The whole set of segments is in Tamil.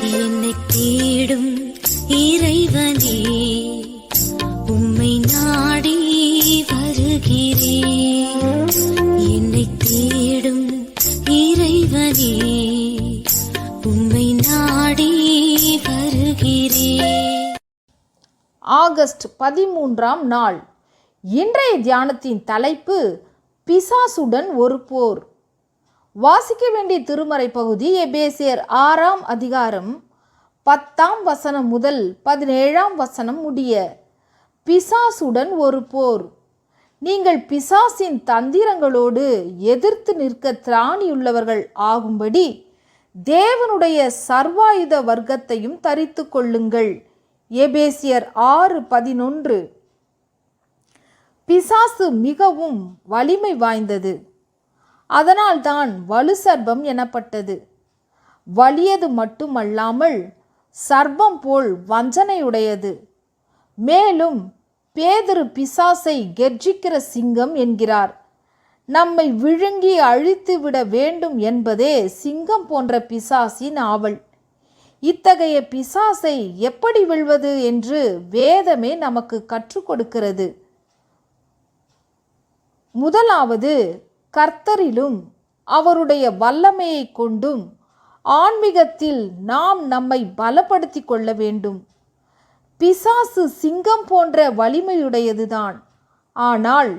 என்னை தேடும் இறைவனே உம்மை நாடி வருகிறேன். என்னை தேடும் இறைவனே உம்மை நாடி வருகிறேன். ஆகஸ்ட் பதிமூன்றாம் நாள். இன்றைய தியானத்தின் தலைப்பு பிசாசுடன் ஒரு போர். வாசிக்க வேண்டிய திருமறை பகுதி எபேசியர் ஆறாம் அதிகாரம் பத்தாம் வசனம் முதல் பதினேழாம் வசனம் முடிய பிசாசுடன் ஒரு போர். நீங்கள் பிசாசின் தந்திரங்களோடு எதிர்த்து நிற்க திராணியுள்ளவர்கள் ஆகும்படி தேவனுடைய சர்வாயுத வர்க்கத்தையும் தரித்து கொள்ளுங்கள். எபேசியர் ஆறு பதினொன்று. பிசாசு மிகவும் வலிமை வாய்ந்தது. அதனால்தான் வலு சர்பம் எனப்பட்டது. வலியது மட்டுமல்லாமல் சர்பம் போல் வஞ்சனையுடையது. மேலும் பேதுரு பிசாசை கெர்ஜிக்கிற சிங்கம் என்கிறார். நம்மை விழுங்கி அழித்து விட வேண்டும் என்பதே சிங்கம் போன்ற பிசாசின் ஆவல். இத்தகைய பிசாசை எப்படி வெல்வது என்று வேதமே நமக்கு கற்றுக் கொடுக்கிறது. முதலாவது கர்த்தரிலும் அவருடைய வல்லமையை கொண்டும் ஆன்மீகத்தில் நாம் நம்மை பலப்படுத்தி கொள்ள வேண்டும். பிசாசு சிங்கம் போன்ற வலிமையுடையதுதான். ஆனால்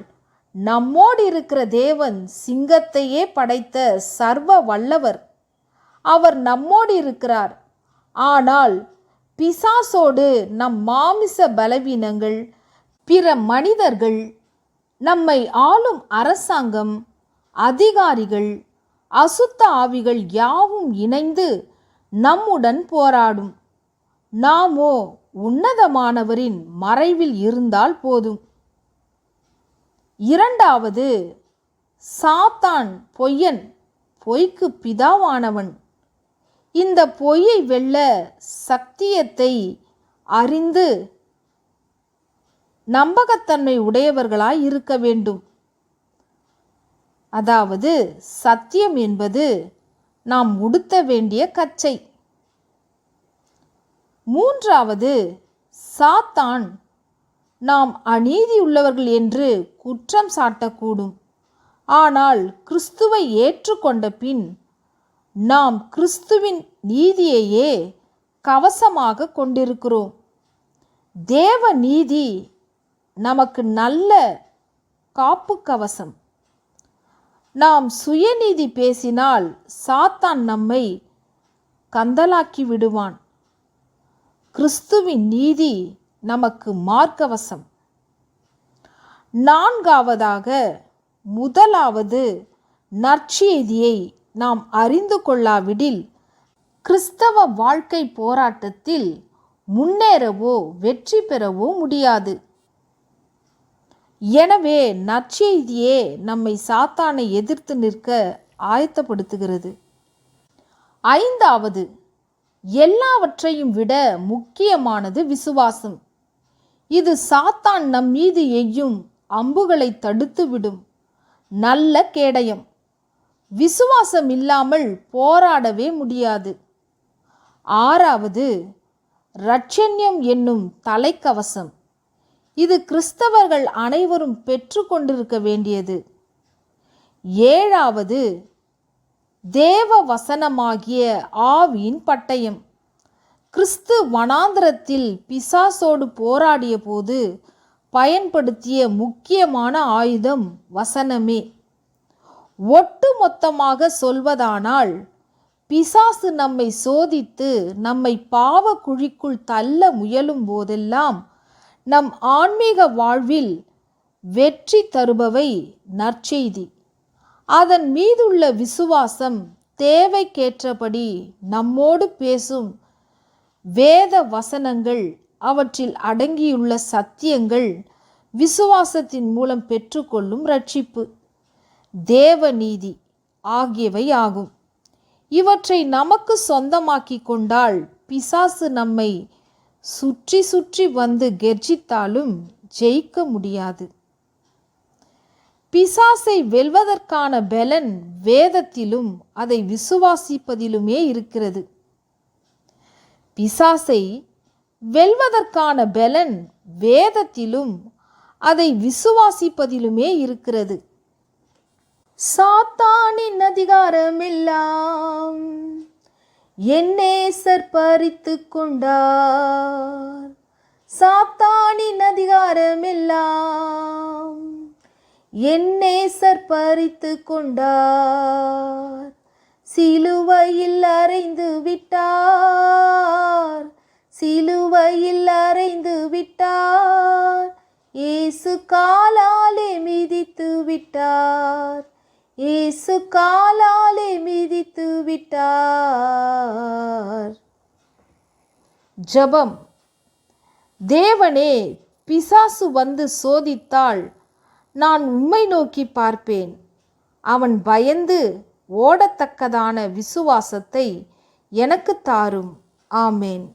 நம்மோடு இருக்கிற தேவன் சிங்கத்தையே படைத்த சர்வ வல்லவர். அவர் நம்மோடு இருக்கிறார். ஆனால் பிசாசோடு நம் மாமிச பலவீனங்கள் பிற மனிதர்கள் நம்மை ஆளும் அரசாங்கம் அதிகாரிகள் அசுத்த ஆவிகள் யாவும் இணைந்து நம்முடன் போராடும். நாமோ உன்னதமானவரின் மறைவில் இருந்தால் போதும். இரண்டாவது சாத்தான் பொய்யன் பொய்க்கு பிதாவானவன். இந்த பொய்யை வெல்ல சத்தியத்தை அறிந்து நம்பகத்தன்மை உடையவர்களாய் இருக்க வேண்டும். அதாவது சத்தியம் என்பது நாம் உடுத்த வேண்டிய கச்சை. மூன்றாவது சாத்தான். நாம் அநீதி உள்ளவர்கள் என்று குற்றம் சாட்டக்கூடும். ஆனால் கிறிஸ்துவை ஏற்றுக்கொண்ட பின் நாம் கிறிஸ்துவின் நீதியையே கவசமாக கொண்டிருக்கிறோம். தேவ நீதி நமக்கு நல்ல காப்பு கவசம். நாம் சுயநீதி பேசினால் சாத்தான் நம்மை கந்தலாக்கி விடுவான். கிறிஸ்துவின் நீதி நமக்கு மார்க்கவசம். நான்காவதாக முதலாவது நற்செய்தியை நாம் அறிந்து கொள்ளாவிடில் கிறிஸ்தவ வாழ்க்கை போராட்டத்தில் முன்னேறவோ வெற்றி பெறவோ முடியாது. எனவே நற்செய்தியே நம்மை சாத்தானை எதிர்த்து நிற்க ஆயத்தப்படுத்துகிறது. ஐந்தாவது எல்லாவற்றையும் விட முக்கியமானது விசுவாசம். இது சாத்தான் நம் மீது எய்யும் அம்புகளை தடுத்துவிடும் நல்ல கேடயம். விசுவாசம் இல்லாமல் போராடவே முடியாது. ஆறாவது ரட்சண்யம் என்னும் தலைக்கவசம். இது கிறிஸ்தவர்கள் அனைவரும் பெற்றுக்கொண்டிருக்க வேண்டியது. ஏழாவது தேவ வசனமாகிய ஆவியின் பட்டயம். கிறிஸ்து வனாந்திரத்தில் பிசாசோடு போராடிய போது பயன்படுத்திய முக்கியமான ஆயுதம் வசனமே. ஒட்டு மொத்தமாக சொல்வதானால் பிசாசு நம்மை சோதித்து நம்மை பாவ குழிக்குள் தள்ள முயலும் போதெல்லாம் நம் ஆன்மீக வாழ்வில் வெற்றி தருபவை நற்செய்தி. அதன் மீதுள்ள விசுவாசம் தேவைக்கேற்றபடி நம்மோடு பேசும் வேத வசனங்கள் அவற்றில் அடங்கியுள்ள சத்தியங்கள் விசுவாசத்தின் மூலம் பெற்றுக்கொள்ளும் ரட்சிப்பு. தேவநீதி ஆகியவை ஆகும். இவற்றை நமக்கு சொந்தமாக்கி கொண்டால் பிசாசு நம்மை சுற்றி சுற்றி வந்து கெர்ஜித்தாலும் ஜெயிக்க முடியாது. பிசாசை வெல்வதற்கான பலன் வேதத்திலும் அதை விசுவாசிப்பதிலுமே இருக்கிறது. பிசாசை வெல்வதற்கான பலன் வேதத்திலும் அதை விசுவாசிப்பதிலுமே இருக்கிறது. சாத்தானின் அதிகாரமெல்லாம் என்னேசர் பறித்து கொண்டார். சாத்தானின் அதிகாரமெல்லாம் என் பறித்து கொண்டார். சிலுவையில் அறைந்து விட்டார். சிலுவையில் அறைந்து விட்டார். இயேசு காலாலே மிதித்து விட்டார். இயேசு காலாலே மிதித்து விட்டார். ஜெபம். தேவனே பிசாசு வந்து சோதித்தால் நான் உம்மை நோக்கி பார்ப்பேன். அவன் பயந்து ஓடத்தக்கதான விசுவாசத்தை எனக்கு தாரும். ஆமேன்.